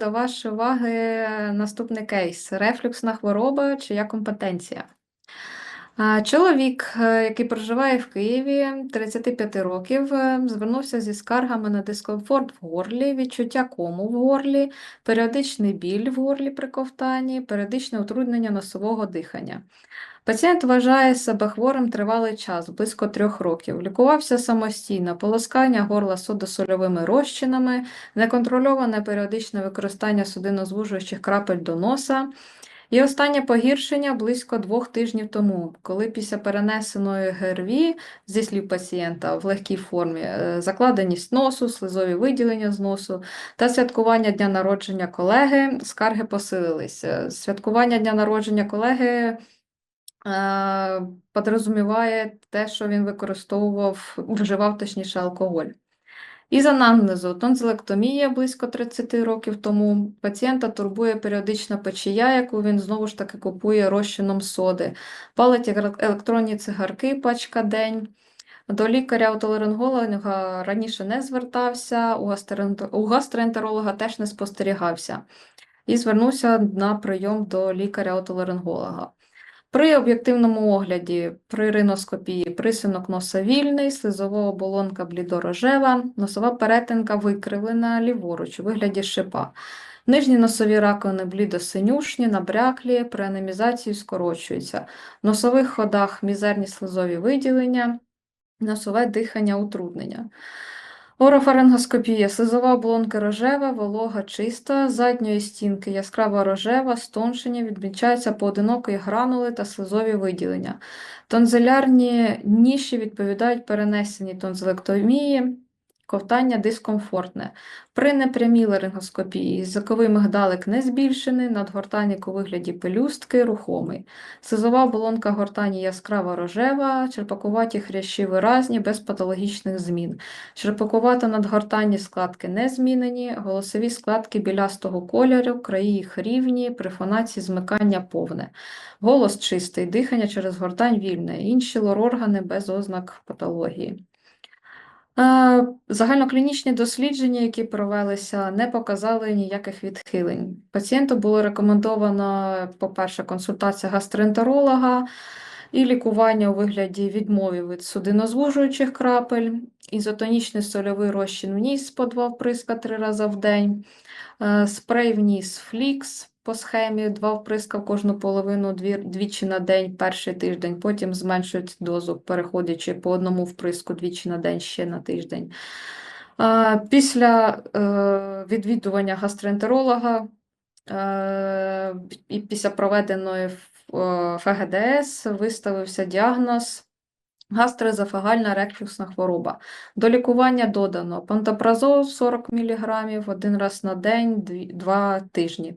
До вашої уваги наступний кейс: рефлюксна хвороба, чия компетенція. Чоловік, е, який проживає в Києві 35 років, е, звернувся зі скаргами на дискомфорт в горлі, відчуття кому в горлі, періодичний біль в горлі при ковтанні, періодичне утруднення носового дихання. Пацієнт вважає себе хворим тривалий час, близько трьох років. Лікувався самостійно, полоскання горла содосольовими розчинами, неконтрольоване періодичне використання судинозвужуючих крапель до носа. І останнє погіршення близько двох тижнів тому, коли після перенесеної ГРВІ, зі слів пацієнта в легкій формі, е, закладеність носу, слизові виділення з носу та святкування дня народження колеги, скарги посилилися. Святкування дня народження колеги е, подрозуміває те, що він використовував, вживав точніше алкоголь. Із анамнезу тонзилектомія близько 30 років тому. Пацієнта турбує періодична печія, яку він знову ж таки купує розчином соди, палить електронні цигарки пачка день. До лікаря-отоларинголога раніше не звертався, у гастроенте- у гастроентеролога теж не спостерігався. І звернувся на прийом до лікаря-отоларинголога. При об'єктивному огляді, при риноскопії, присинок носа вільний, слизова оболонка блідорожева, носова перетинка викривлена ліворуч у вигляді шипа. Нижні носові раковини блідо-синюшні, набряклі, при анемізації скорочуються. В носових ходах мізерні слизові виділення, носове дихання, утруднення. Орофарингоскопія. Слизова оболонка рожева, волога чиста, задньої стінки яскрава рожева, стоншення, відмічаються поодинокі гранули та слизові виділення. Тонзилярні ніші відповідають перенесеній тонзилектомії, ковтання дискомфортне. При непрямій ларингоскопії язиковий мигдалик не збільшений, надгортанник у вигляді пелюстки рухомий. Слизова оболонка гортані яскраво рожева, черпакуваті хрящі виразні, без патологічних змін. Черпакувато надгортанні складки не змінені, голосові складки білястого кольору, краї їх рівні, при фонації змикання повне. Голос чистий, дихання через гортань вільне, інші лор-органи без ознак патології. Е, Загальноклінічні дослідження, які провелися, не показали ніяких відхилень. Пацієнту було рекомендовано, по-перше, консультація гастроентеролога і лікування у вигляді відмови від судинозвужуючих крапель, ізотонічний сольовий розчин в ніс по 2 вприска 3 рази в день, е, спрей в ніс флікс по схемі 2 вприска в кожну половину дві- двічі на день перший тиждень, потім зменшують дозу, переходячи по одному вприску двічі на день ще на тиждень. Після е, відвідування гастроентеролога е, і після проведеної е, ФГДС виставився діагноз гастроезофагальна рефлюксна хвороба. До лікування додано пантопразол 40 мг один раз на день, 2 тижні.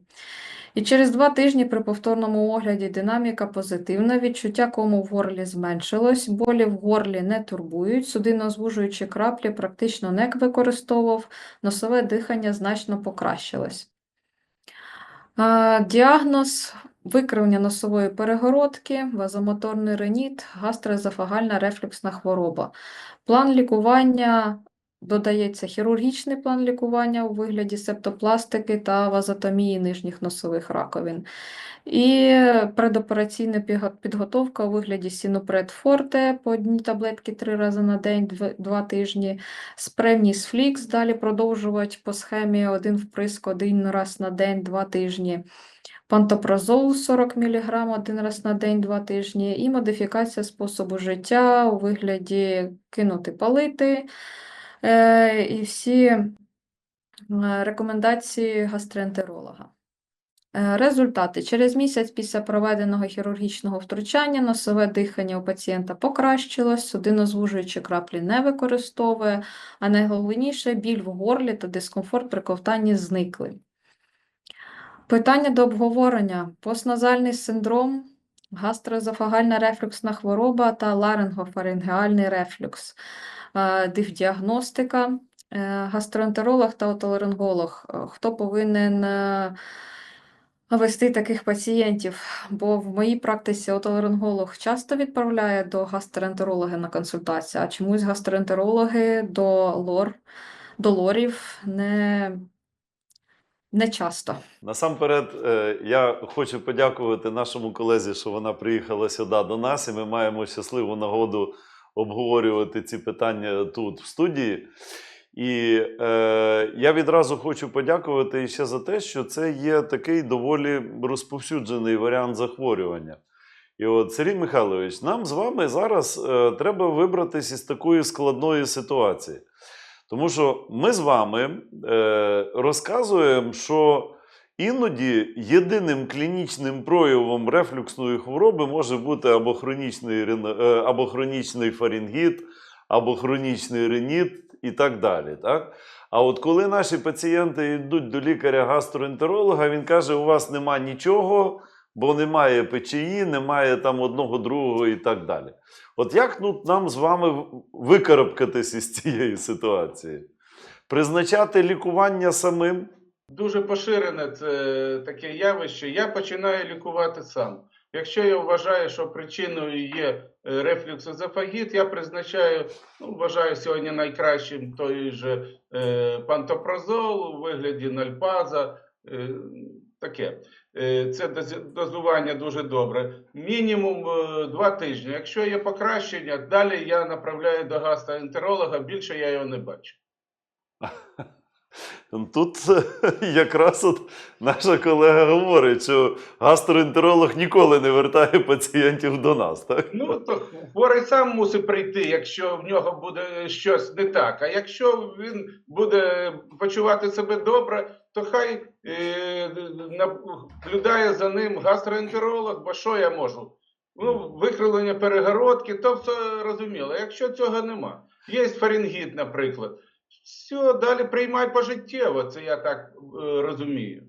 І через два тижні при повторному огляді динаміка позитивна, відчуття кому в горлі зменшилось, болі в горлі не турбують, судинозвужуючі краплі практично не використовував, носове дихання значно покращилось. Діагноз викривлення носової перегородки, вазомоторний реніт, гастроезофагальна рефлюксна хвороба. План лікування додається хірургічний план лікування у вигляді септопластики та вазотомії нижніх носових раковин. І предопераційна підготовка у вигляді сінопред форте по одній таблетки три рази на день, дв- два тижні, спревніс флікс, далі продовжувати по схемі один вприск один раз на день, два тижні. Пантопразол 40 мг один раз на день, два тижні, і модифікація способу життя у вигляді кинути палити, і всі е, рекомендації гастроентеролога. Е, Результати. Через місяць після проведеного хірургічного втручання носове дихання у пацієнта покращилось, судинозвужуючі краплі не використовує, а найголовніше біль в горлі та дискомфорт при ковтанні зникли. Питання до обговорення: постназальний синдром, гастроезофагальна рефлюксна хвороба та ларингофарингеальний рефлюкс. Е, Дифдіагностика, е, гастроентеролог та отоларинголог. Е, Хто повинен вести таких пацієнтів? Бо в моїй практиці отоларинголог часто відправляє до гастроентеролога на консультацію, а чомусь гастроентерологи до лор, до лорів не Не часто. Насамперед, я хочу подякувати нашому колезі, що вона приїхала сюди до нас, і ми маємо щасливу нагоду обговорювати ці питання тут, в студії. І е, я відразу хочу подякувати ще за те, що це є такий доволі розповсюджений варіант захворювання. І от, Сергій Михайлович, нам з вами зараз е, треба вибратися із такої складної ситуації. Тому що ми з вами е, розказуємо, що іноді єдиним клінічним проявом рефлюксної хвороби може бути або хронічний, е, або хронічний фарінгіт, або хронічний реніт і так далі. Так? А от коли наші пацієнти йдуть до лікаря-гастроентеролога, він каже: у вас нема нічого, бо немає печії, немає там одного, другого і так далі. От як ну, нам з вами викарабкатись із цієї ситуації? Призначати лікування самим? Дуже поширене це таке явище. Я починаю лікувати сам. Якщо я вважаю, що причиною є е, рефлюксозефагіт, я призначаю, ну, вважаю сьогодні найкращим той же е, пантопрозол у вигляді нальпаза. Е, таке. Е, це дозування дуже добре. Мінімум е, два тижні. Якщо є покращення, далі я направляю до гастроентеролога, більше я його не бачу. Тут якраз от наша колега говорить, що гастроентеролог ніколи не вертає пацієнтів до нас. Так? Ну, то хворий сам мусить прийти, якщо в нього буде щось не так. А якщо він буде почувати себе добре, то хай е, наблюдає за ним гастроентеролог, бо що я можу? Ну, викривлення перегородки, то все розуміло. Якщо цього нема, є фарингіт, наприклад. Все, далі приймай пожиттєво, це я так е, розумію.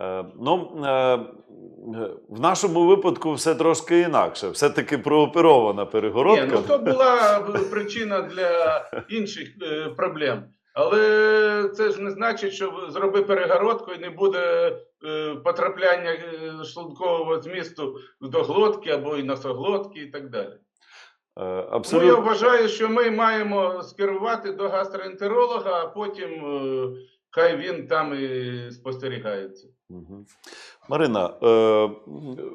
Е, ну, е, в нашому випадку все трошки інакше. Все-таки прооперована перегородка. Ні, ну то була причина для інших е, проблем. Але це ж не значить, що зроби перегородку і не буде е, потрапляння е, шлункового змісту до глотки або і носоглотки, і так далі. Е, Ну, я вважаю, що ми маємо скерувати до гастроентеролога, а потім е, хай він там і спостерігається. Мгм. Марина, е,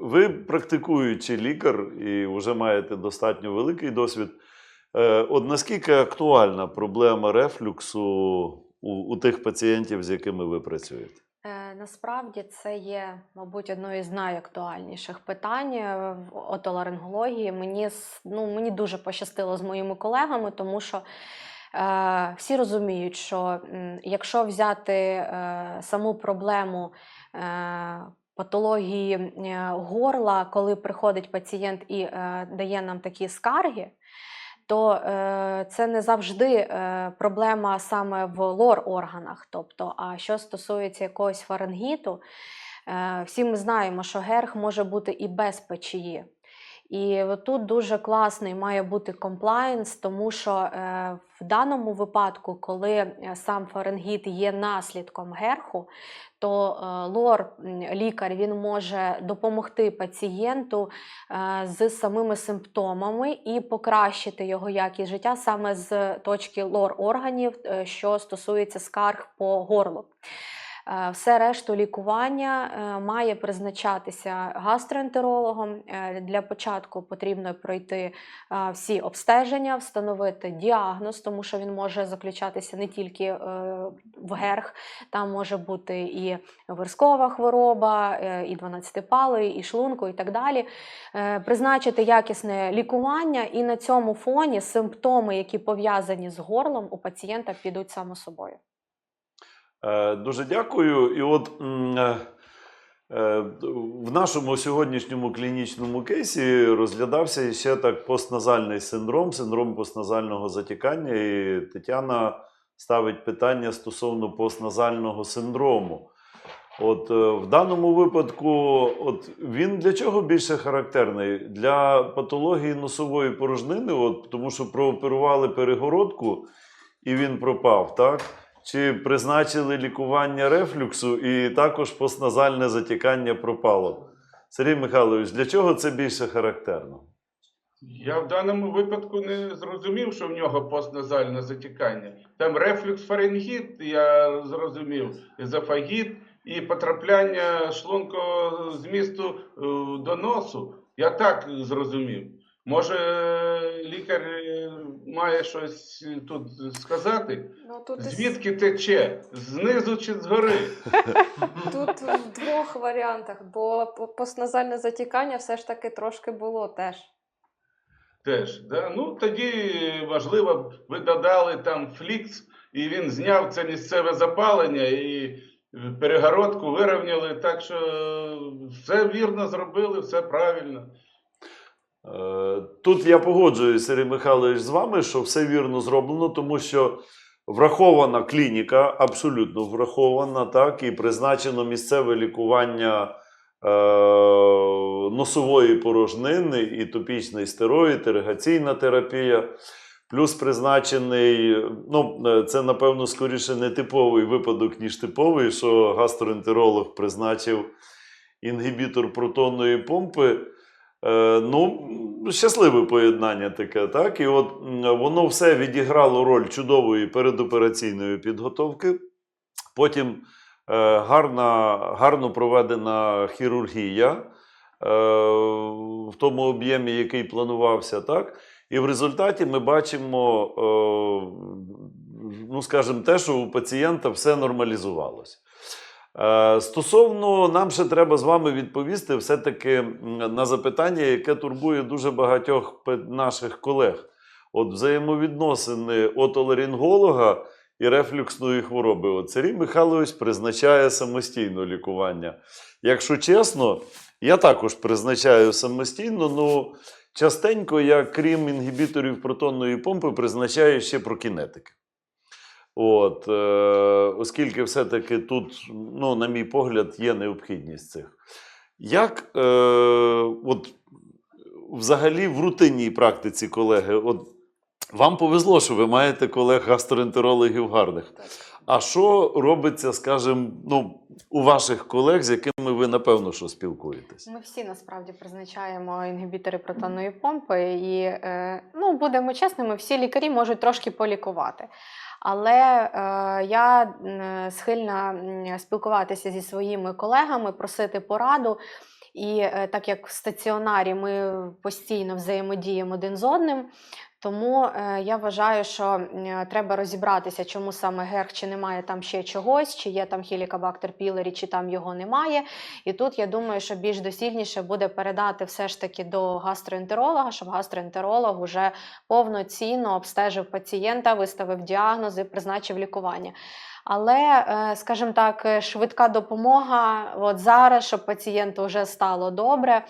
ви практикуючий лікар і вже маєте достатньо великий досвід. От наскільки актуальна проблема рефлюксу у, у тих пацієнтів, з якими ви працюєте? Е, Насправді це є, мабуть, одною з найактуальніших питань е, в отоларингології. Мені ну, мені дуже пощастило з моїми колегами, тому що е, всі розуміють, що м, якщо взяти е, саму проблему е, патології е, горла, коли приходить пацієнт і е, дає нам такі скарги. То е, це не завжди е, проблема саме в лор-органах. Тобто, а що стосується якогось фаренгіту, е, всі ми знаємо, що герх може бути і без печії. І тут дуже класний має бути комплаєнс, тому що е, в даному випадку, коли е, сам фарингіт є наслідком герху, то е, лор лікар він може допомогти пацієнту з самими симптомами і покращити його якість життя саме з точки лор органів, що стосується скарг по горлу. Е, Все решту лікування е, має призначатися гастроентерологом. Е, Для початку потрібно пройти всі обстеження, встановити діагноз, тому що він може заключатися не тільки в герх, там може бути і верскова хвороба, і 12-палий, і шлунку, і так далі. Призначити якісне лікування, і на цьому фоні симптоми, які пов'язані з горлом, у пацієнта підуть само собою. Е, Дуже дякую. І от е, е, в нашому сьогоднішньому клінічному кейсі розглядався ще так постназальний синдром, синдром постназального затікання. І Тетяна ставить питання стосовно постназального синдрому. От в даному випадку, от він для чого більше характерний? Для патології носової порожнини, от, тому що прооперували перегородку і він пропав, так? Чи призначили лікування рефлюксу і також постназальне затікання пропало? Сергій Михайлович, для чого це більше характерно? Я в даному випадку не зрозумів, що в нього постназальне затікання. Там рефлюкс фарингіт, я зрозумів, езофагіт і потрапляння шлункозмісту е, до носу. Я так зрозумів. Може, лікар має щось тут сказати? Ну, тут, із- Звідки тече? Знизу чи згори? тут в двох варіантах, бо по- постназальне затікання все ж таки трошки було теж. Теж, да? Ну тоді важливо, ви додали там флікс, і він зняв це місцеве запалення і перегородку вирівняли. Так що все вірно зробили, все правильно. Е, Тут я погоджуюсь, Сергій Михайлович, з вами, що все вірно зроблено, тому що врахована клініка, абсолютно врахована, так, і призначено місцеве лікування е, носової порожнини, і топічний стероїд, іригаційна терапія. Плюс призначений, ну, е, це, напевно, скоріше не типовий випадок, ніж типовий, що гастроентеролог призначив інгібітор протонної помпи. Е, ну, щасливе поєднання таке, так? І от воно все відіграло роль чудової передопераційної підготовки. Потім е, гарна, гарно проведена хірургія е, в тому об'ємі, який планувався, так? І в результаті ми бачимо, ну, скажімо, те, що у пацієнта все нормалізувалося. Е, Стосовно нам ще треба з вами відповісти все-таки на запитання, яке турбує дуже багатьох наших колег. От взаємовідносини отоларинголога і рефлюксної хвороби. От Сергій Михайлович призначає самостійно лікування. Якщо чесно, я також призначаю самостійно, ну частенько я, крім інгібіторів протонної помпи, призначаю ще прокінетики. От, е, оскільки все-таки тут, ну, на мій погляд, є необхідність цих. Як е, от, взагалі в рутинній практиці, колеги, от, вам повезло, що ви маєте колег-гастроентерологів гарних. А що робиться, скажімо, ну, у ваших колег, з якими ви напевно що спілкуєтесь? Ми всі насправді призначаємо інгібітори протонної помпи, і е, ну, будемо чесними, всі лікарі можуть трошки полікувати. Але е, я схильна спілкуватися зі своїми колегами, просити пораду. І е, так як в стаціонарі ми постійно взаємодіємо один з одним, тому е, я вважаю, що м, треба розібратися, чому саме герх, чи немає там ще чогось, чи є там хілікобактер пілорі, чи там його немає. І тут я думаю, що більш доцільніше буде передати все ж таки до гастроентеролога, щоб гастроентеролог уже повноцінно обстежив пацієнта, виставив діагнози, призначив лікування. Але, е, скажімо так, е, швидка допомога от зараз, щоб пацієнту вже стало добре,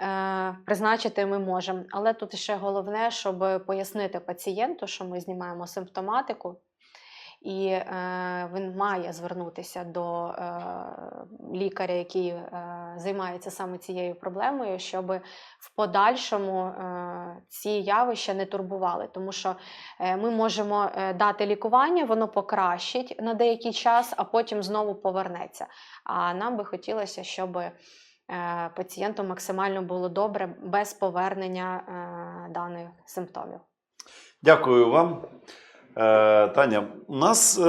е, призначити ми можемо. Але тут ще головне, щоб пояснити пацієнту, що ми знімаємо симптоматику, і е, він має звернутися до е, лікаря, який е, займається саме цією проблемою, щоб в подальшому е, ці явища не турбували. Тому що е, ми можемо е, дати лікування, воно покращить на деякий час, а потім знову повернеться. А нам би хотілося, щоб е, пацієнту максимально було добре без повернення е, даних симптомів. Дякую вам. Е, Таня, у нас, е,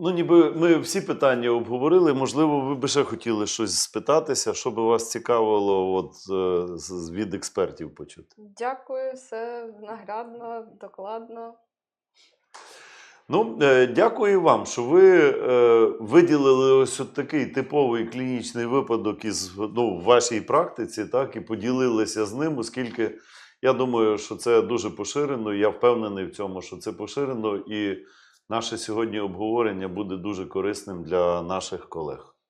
ну, ніби ми всі питання обговорили. Можливо, ви би ще хотіли щось спитатися, що би вас цікавило от, е, від експертів почути. Дякую, все наглядно, докладно. Ну, дякую вам, що ви виділили ось такий типовий клінічний випадок із ну, в вашій практиці, так, і поділилися з ним, оскільки я думаю, що це дуже поширено. Я впевнений в цьому, що це поширено, і наше сьогодні обговорення буде дуже корисним для наших колег.